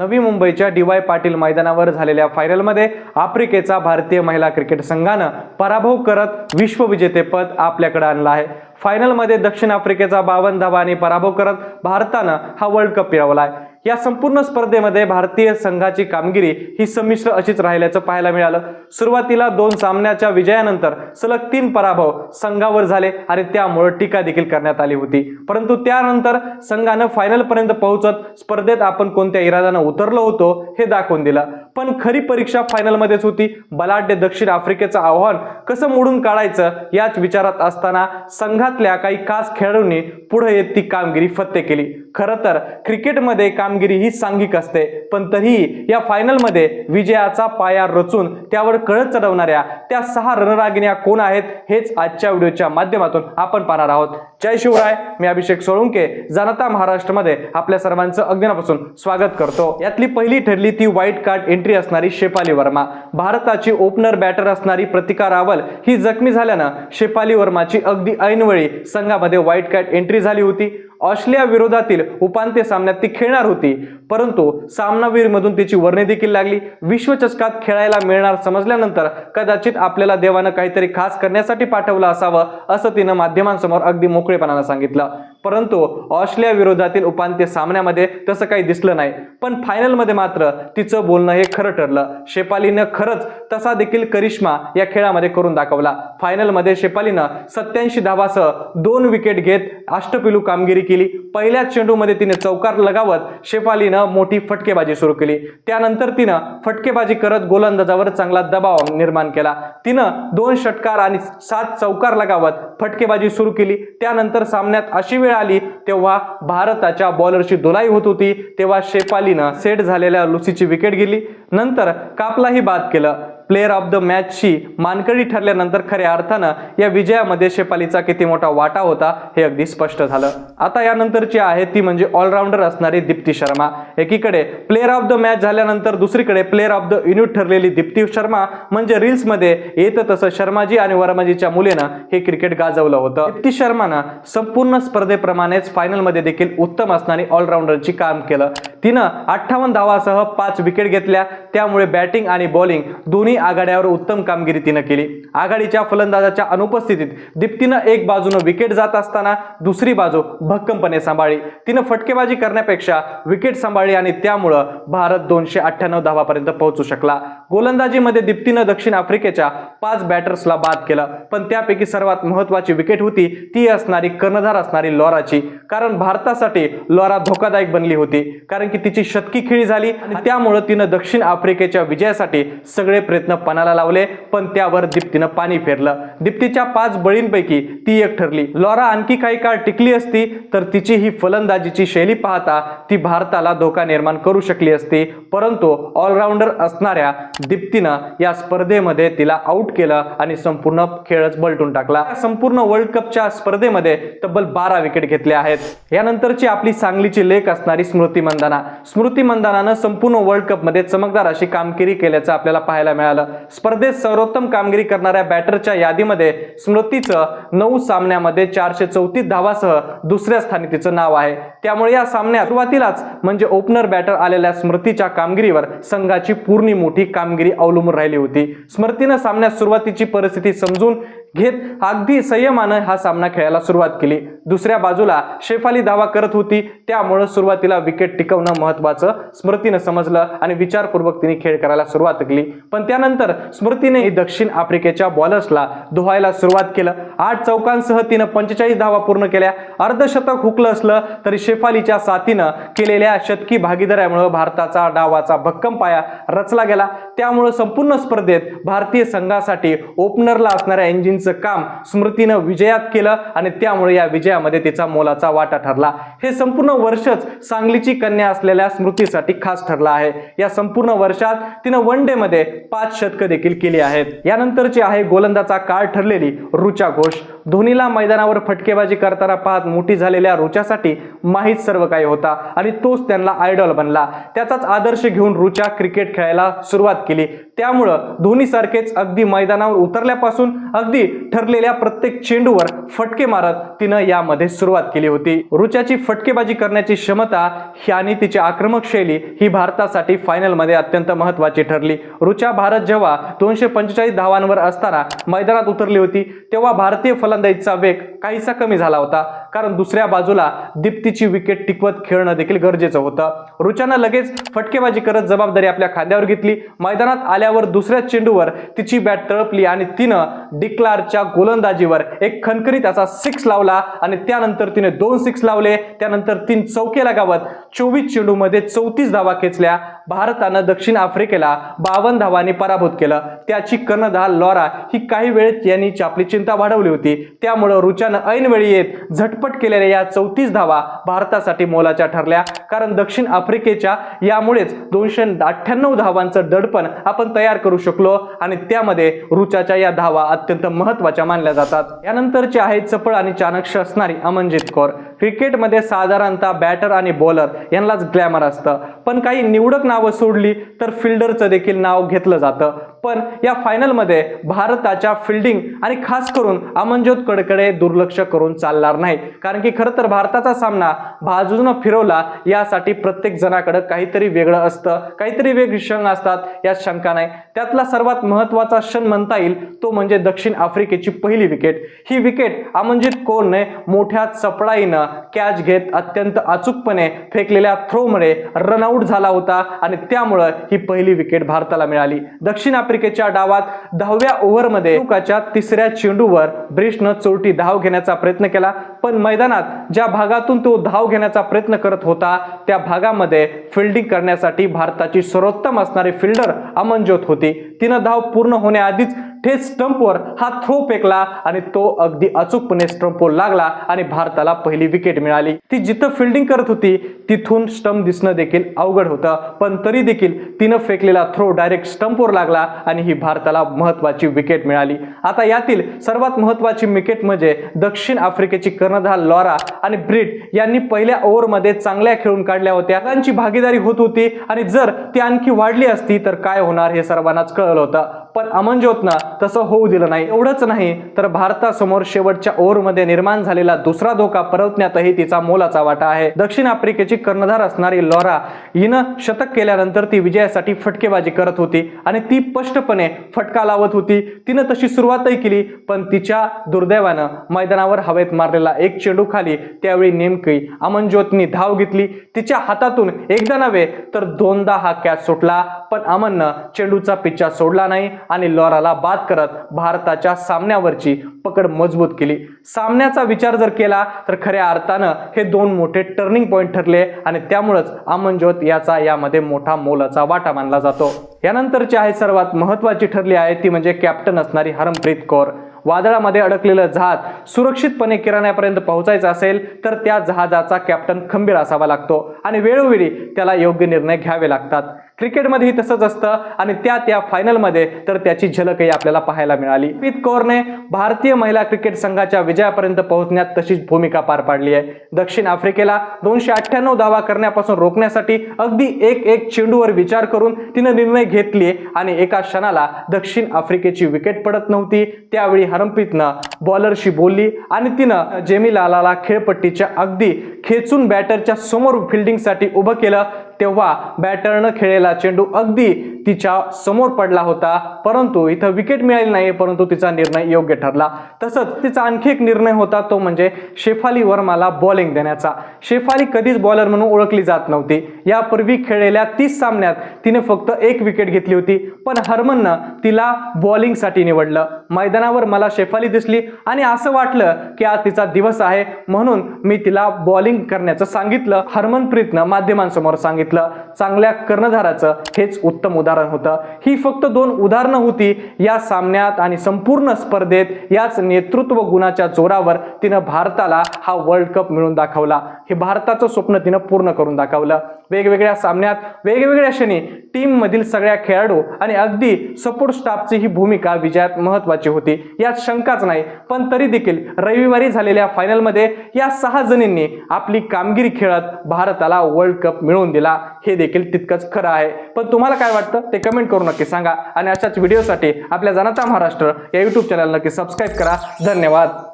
नवी मुंबईच्या D Y Patil मैदानावर झालेल्या फायनलमध्ये आफ्रिकेचा भारतीय महिला क्रिकेट संघानं पराभव करत विश्वविजेतेपद आपल्याकडे आणलं आहे. फायनलमध्ये दक्षिण आफ्रिकेचा बावन्न धावांनी पराभव करत भारतानं हा वर्ल्ड कप मिळवला आहे. या संपूर्ण स्पर्धेमध्ये भारतीय संघाची कामगिरी ही संमिश्र अशीच राहिल्याचं पाहायला मिळालं. सुरुवातीला दोन सामन्याच्या विजयानंतर सलग तीन पराभव संघावर झाले आणि त्यामुळे टीका देखील करण्यात आली होती. परंतु त्यानंतर संघानं फायनल पर्यंत पोहोचत स्पर्धेत आपण कोणत्या इराद्यानं उतरलो होतो हे दाखवून दिलं. पण खरी परीक्षा फायनलमध्येच होती. बलाढ्य दक्षिण आफ्रिकेचं आव्हान कसं मोडून काढायचं याच विचारात असताना संघातल्या काही खास खेळाडूंनी पुढे येत ती कामगिरी फत्ते केली. खरं तर क्रिकेटमध्ये कामगिरी ही सांघिक असते पण तरीही या फायनलमध्ये विजयाचा पाया रचून त्यावर कळत चढवणाऱ्या त्या सहा रणरागिण्या कोण आहेत हेच आजच्या व्हिडिओच्या माध्यमातून आपण पाहणार आहोत. जय शिवराय मी अभिषेक सोळुंके जनता महाराष्ट्रमध्ये आपल्या सर्वांचं अज्ञानापासून स्वागत करतो. यातली पहिली ठरली ती व्हाईट कार्ड एंट्री असणारी शेपाली वर्मा. भारताची ओपनर बॅटर असणारी प्रतिका रावल ही जखमी झाल्यानं शेपाली वर्माची अगदी ऐनवेळी संघामध्ये व्हाईट कार्ड एंट्री झाली होती. ऑस्ट्रेलिया विरोधातील उपांत्य सामन्यात ती खेळणार होती. परंतु सामनावीरमधून त्याची तिची वर्णी देखील लागली. विश्वचषकात खेळायला मिळणार समजल्यानंतर कदाचित आपल्याला देवानं काहीतरी खास करण्यासाठी पाठवलं असावं असं तिनं माध्यमांसमोर अगदी मोकळेपणानं सांगितलं. परंतु ऑस्ट्रेलिया विरोधातील उपांत्य सामन्यामध्ये तसं काही दिसलं नाही. पण फायनलमध्ये मात्र तिचं बोलणं हे खरं ठरलं. शेपालीनं खरंच तसा देखील करिश्मा या खेळामध्ये करून दाखवला. फायनलमध्ये शेपालीनं सत्याऐंशी धावासह दोन विकेट घेत अष्टपिलू कामगिरी केली. पहिल्याच चेंडूमध्ये तिने चौकार लगावत शेपालीनं मोठी फटकेबाजी सुरू केली. त्यानंतर तिनं फटकेबाजी करत गोलंदाजावर चांगला दबाव निर्माण केला. तिनं दोन षटकार आणि सात चौकार लगावत फटकेबाजी सुरू केली. त्यानंतर सामन्यात अशी वेळ आली तेव्हा भारताच्या बॉलरची धुलाई होत होती तेव्हा शेफालीनं सेट झालेल्या लुसीची विकेट गेली नंतर कापलाही बाद केलं. प्लेअर ऑफ द मॅचची मानकरी ठरल्यानंतर खऱ्या अर्थानं या विजयामध्ये शेपालीचा किती मोठा वाटा होता हे अगदी स्पष्ट झालं. आता यानंतरची आहे ती म्हणजे ऑलराऊंडर असणारी दीप्ती शर्मा. एकीकडे प्लेअर ऑफ द मॅच झाल्यानंतर दुसरीकडे प्लेअर ऑफ द युनिट ठरलेली दीप्ती शर्मा म्हणजे रील्समध्ये येतं तसं शर्माजी आणि वर्माजीच्या मुलीनं हे क्रिकेट गाजवलं होतं. दीप्ती शर्मानं संपूर्ण स्पर्धेप्रमाणेच फायनलमध्ये देखील उत्तम असणारी ऑलराऊंडरची काम केलं. तिनं अठ्ठावन्न धावासह पाच विकेट घेतल्या. त्यामुळे बॅटिंग आणि बॉलिंग दोन्ही आघाड्यावर उत्तम कामगिरी तिनं केली. आघाडीच्या फलंदाजाच्या अनुपस्थितीत दीप्तीनं एक बाजूनं विकेट जात असताना दुसरी बाजू भक्कमपणे सांभाळली. तिनं फटकेबाजी करण्यापेक्षा विकेट सांभाळली आणि त्यामुळं भारत दोनशे अठ्ठ्याण्णव धावापर्यंत पोहोचू शकला. गोलंदाजीमध्ये दीप्तीनं दक्षिण आफ्रिकेच्या पाच बॅटर्सला बाद केलं. पण त्यापैकी सर्वात महत्वाची विकेट होती ती असणारी कर्णधार असणारी लॉराची. कारण भारतासाठी लॉरा धोकादायक बनली होती. कारण की तिची शतकी खेळी झाली आणि त्यामुळं तिनं दक्षिण आफ्रिकेच्या विजयासाठी सगळे प्रयत्न पणाला लावले पण त्यावर दीप्तीनं पाणी फेरलं. दीप्तीच्या पाच बळींपैकी ती एक ठरली. लॉरा आणखी काही काळ टिकली असती तर तिची ही फलंदाजीची शैली पाहता ती भारताला धोका निर्माण करू शकली असती. परंतु ऑलराऊंडर असणाऱ्या दीप्तीनं या स्पर्धेमध्ये तिला आउट केलं आणि संपूर्ण खेळच बलटून टाकला. संपूर्ण वर्ल्ड कपच्या स्पर्धेमध्ये तब्बल बारा विकेट घेतल्या आहेत. यानंतरची आपली सांगलीची लेख असणारी स्मृती मंदाना. स्मृती मंदानानं संपूर्ण वर्ल्ड कपमध्ये चमकदार अशी कामगिरी केल्याचं आपल्याला पाहायला मिळालं. स्पर्धेत सर्वोत्तम कामगिरी करणाऱ्या बॅटरच्या यादीमध्ये स्मृतीचं नऊ सामन्यामध्ये चारशे चौतीस धावासह दुसऱ्या स्थानी तिचं नाव आहे. त्यामुळे या सामन्यात सुरुवातीलाच म्हणजे ओपनर बॅटर आलेल्या स्मृतीच्या कामगिरीवर संघाची पूर्ण मोठी कामगिरी अवलंबून राहिली होती. स्मृतीनं सामन्यात सुरुवातीची परिस्थिती समजून घेत अगदी संयमानं हा सामना खेळायला सुरुवात केली. दुसऱ्या बाजूला शेफाली धावा करत होती. त्यामुळं सुरुवातीला विकेट टिकवणं महत्वाचं. स्मृतीनं समजलं आणि विचारपूर्वक तिने खेळ करायला सुरुवात केली. पण त्यानंतर स्मृतीने दक्षिण आफ्रिकेच्या बॉलर्सला धुवायला सुरुवात केलं. आठ चौकांसह तिनं पंचेचाळीस धावा पूर्ण केल्या. अर्धशतक हुकलं असलं तरी शेफालीच्या साथीनं केलेल्या शतकी भागीदाऱ्यामुळे भारताचा डावाचा भक्कम पाया रचला गेला. त्यामुळं संपूर्ण स्पर्धेत भारतीय संघासाठी ओपनरला असणाऱ्या इंजिन काम स्मृतीनं विजयात केलं आणि त्यामुळे या विजय विजयामध्ये तिचा मोलाचा वाटा ठरला. हे संपूर्ण वर्षच सांगलीची कन्या असलेल्या स्मृतीसाठी खास ठरला आहे. या संपूर्ण वर्षात तिनं वन डे मध्ये पाच शतकं देखील केली आहेत. यानंतरची आहे गोलंदाचा काळ ठरलेली रुचा घोष. धोनीला मैदानावर फटकेबाजी करताना पाहत मोठी झालेल्या रुचासाठी माहीत सर्व काही होता आणि तोच त्यांना आयडॉल बनला. त्याचाच आदर्श घेऊन रुचा क्रिकेट खेळायला सुरुवात केली. त्यामुळं धोनीसारखेच अगदी मैदानावर उतरल्यापासून अगदी ठरलेल्या प्रत्येक चेंडूवर फटके मारत तिनं यामध्ये सुरुवात केली होती. रुचाची फटकेबाजी करण्याची क्षमता ही आणि तिची आक्रमक शैली ही भारतासाठी फायनलमध्ये अत्यंत महत्वाची ठरली. रुचा भारत जेव्हा दोनशे पंचेचाळीस धावांवर असताना मैदानात उतरली होती तेव्हा भारतीय फलंदाजीचा वेग. काहीसा कमी झाला होता. कारण दुसऱ्या बाजूला दीप्तीची विकेट टिकवत खेळणं देखील गरजेचं होतं. रुचानं लगेच फटकेबाजी करत जबाबदारी आपल्या खांद्यावर घेतली. मैदानात आल्यावर दुसऱ्या चेंडूवर तिची बॅट तळपली आणि तिनं डिक्लारच्या गोलंदाजीवर एक खणखणीत असा सिक्स लावला आणि त्यानंतर तिने दोन सिक्स लावले. त्यानंतर तीन चौके लगावत चोवीस चेंडूमध्ये चौतीस धावा खेचल्या. भारतानं दक्षिण आफ्रिकेला बावन्न धावांनी पराभूत केलं. त्याची कर्णधार लॉरा ही काही वेळेत यांनी आपली चिंता वाढवली होती. त्यामुळं रुचानं ऐनवेळी येत झटपट केलेल्या या चौतीस धावा भारतासाठी मोलाच्या ठरल्या. कारण दक्षिण आफ्रिकेच्या यामुळेच दोनशे अठ्ठ्याण्णव धावांचं दडपण आपण तयार करू शकलो आणि त्यामध्ये रुचाच्या या धावा अत्यंत महत्त्वाच्या मानल्या जातात. यानंतरचे आहे चपळ आणि चाणक्य असणारी अमनजित कौर. क्रिकेटमध्ये साधारणतः बॅटर आणि बॉलर यांनाच ग्लॅमर असतं. पण काही निवडक नावं सोडली तर फिल्डरचं देखील नाव घेतलं जातं. पण या फायनलमध्ये भारताच्या फिल्डिंग आणि खास करून अमनज्योत कडकडे दुर्लक्ष करून चालणार नाही. कारण की खरं तर भारताचा सामना बाजूनं फिरवला यासाठी प्रत्येक जणाकडं काहीतरी वेगळं असतं. काहीतरी वेगळी क्षण असतात यात शंका नाही. त्यातला सर्वात महत्त्वाचा क्षण म्हणता येईल तो म्हणजे दक्षिण आफ्रिकेची पहिली विकेट ही विकेट अमनजित कौरने मोठ्या चपळाईनं कॅच घेत अत्यंत अचूकपणे फेकलेल्या थ्रोमुळे रनआउट झाला होता आणि त्यामुळं ही पहिली विकेट भारताला मिळाली. दक्षिण आफ्रिकेच्या डावात दहाव्या ओव्हरमध्ये च्या तिसऱ्या चेंडूवर ब्रिशनं चोरटी धाव घेण्याचा प्रयत्न केला. पण मैदानात ज्या भागातून तो धाव घेण्याचा प्रयत्न करत होता त्या भागामध्ये फिल्डिंग करण्यासाठी भारताची सर्वोत्तम असणारी फिल्डर अमनज्योत होती. तिनं धाव पूर्ण होण्याआधीच थेट स्टंपवर हा थ्रो फेकला आणि तो अगदी अचूकपणे स्टंपवर लागला आणि भारताला पहिली विकेट मिळाली. ती जिथं फिल्डिंग करत होती तिथून स्टंप दिसणं देखील अवघड होतं. पण तरी देखील तिनं फेकलेला थ्रो डायरेक्ट स्टंपवर लागला आणि ही भारताला महत्वाची विकेट मिळाली. आता यातील सर्वात महत्वाची विकेट म्हणजे दक्षिण आफ्रिकेची कर्णधार लॉरा आणि ब्रिट यांनी पहिल्या ओव्हरमध्ये चांगल्या खेळून काढल्या होत्या. त्यांची भागीदारी होत होती आणि जर ती आणखी वाढली असती तर काय होणार हे सर्वांनाच कळलं होतं. पण अमनज्योतनं तसं होऊ दिलं नाही. एवढंच नाही तर भारतासमोर शेवटच्या ओव्हरमध्ये निर्माण झालेला दुसरा धोका परतण्यातही तिचा मोलाचा वाटा आहे. दक्षिण आफ्रिकेची कर्णधार असणारी लॉरा हिनं शतक केल्यानंतर ती विजयासाठी फटकेबाजी करत होती आणि ती स्पष्टपणे फटका लावत होती. तिनं तशी सुरुवातही केली पण तिच्या दुर्दैवानं मैदानावर हवेत मारलेला एक चेंडू खाली. त्यावेळी नेमकी अमनज्योतनी धाव घेतली. तिच्या हातातून एकदा नव्हे तर दोनदा हा कॅच सुटला. पण अमननं चेंडूचा पिच्चा सोडला नाही. आणि लॉराला बाद करत भारताच्या सामन्यावरची पकड मजबूत केली. सामन्याचा विचार जर केला तर खऱ्या अर्थानं हे दोन मोठे टर्निंग पॉईंट ठरले आणि त्यामुळंच अमनज्योत याचा यामध्ये मोठा मोलाचा वाटा मानला जातो. यानंतरची आहे सर्वात महत्वाची ठरली आहे ती म्हणजे कॅप्टन असणारी हरमप्रीत कौर. वादळामध्ये अडकलेलं जहाज सुरक्षितपणे किराण्यापर्यंत पोहोचायचं असेल तर त्या जहाजाचा कॅप्टन खंबीर असावा लागतो आणि वेळोवेळी त्याला योग्य निर्णय घ्यावे लागतात. क्रिकेटमध्येही तसंच असतं. आणि त्या त्या फायनलमध्ये तर त्याची झलकही आपल्याला पाहायला मिळाली. प्रीत कौरने भारतीय महिला क्रिकेट संघाच्या विजयापर्यंत पोहोचण्यात तशीच भूमिका पार पाडली आहे. दक्षिण आफ्रिकेला दोनशे अठ्ठ्याण्णव धावा करण्यापासून रोखण्यासाठी अगदी एक एक चेंडूवर विचार करून तिनं निर्णय घेतली आणि एका क्षणाला दक्षिण आफ्रिकेची विकेट पडत नव्हती. त्यावेळी हरमप्रीतनं बॉलरशी बोलली आणि तिनं जेमिलाला खेळपट्टीच्या अगदी खेचून बॅटरच्या समोर फिल्डिंगसाठी उभं केलं. तेव्हा बॅटरनं खेळलेला चेंडू अगदी तिच्या समोर पडला होता परंतु इथं विकेट मिळाली नाही परंतु तिचा निर्णय योग्य ठरला. तसंच तिचा आणखी एक निर्णय होता तो म्हणजे शेफाली वर्माला बॉलिंग देण्याचा. शेफाली कधीच बॉलर म्हणून ओळखली जात नव्हती. यापूर्वी खेळलेल्या तीस सामन्यात तिने फक्त एक विकेट घेतली होती पण हरमननं तिला बॉलिंगसाठी निवडलं. मैदानावर मला शेफाली दिसली आणि असं वाटलं की आज तिचा दिवस आहे म्हणून मी तिला बॉलिंग करण्याचं सांगितलं. हरमनप्रीतनं माध्यमांसमोर सांगितलं चांगल्या कर्णधाराचं हेच उत्तम उदाहरण. होतं. ही फक्त दोन उदाहरणं होती. या सामन्यात आणि संपूर्ण स्पर्धेत याच नेतृत्व गुणाच्या जोरावर तिनं भारताला हा वर्ल्ड कप मिळून दाखवला. हे भारताचं स्वप्न तिनं पूर्ण करून दाखवलं. वेगवेगळ्या सामन्यात वेगवेगळ्या क्षणी टीममधील सगळ्या खेळाडू आणि अगदी सपोर्ट स्टाफची ही भूमिका विजयात महत्वाची होती. यात शंकाच नाही पण तरी देखील रविवारी झालेल्या फायनलमध्ये या सहा जणींनी आपली कामगिरी खेळत भारताला वर्ल्ड कप मिळवून दिला. हे देखील तितकंच खरं आहे. पण तुम्हाला काय वाटतं? ते कमेंट करू नक्की सांगा. आणि अशाच व्हिडिओसाठी आपल्या जनता महाराष्ट्र या युट्यूब चॅनल नक्की सबस्क्राईब करा. धन्यवाद.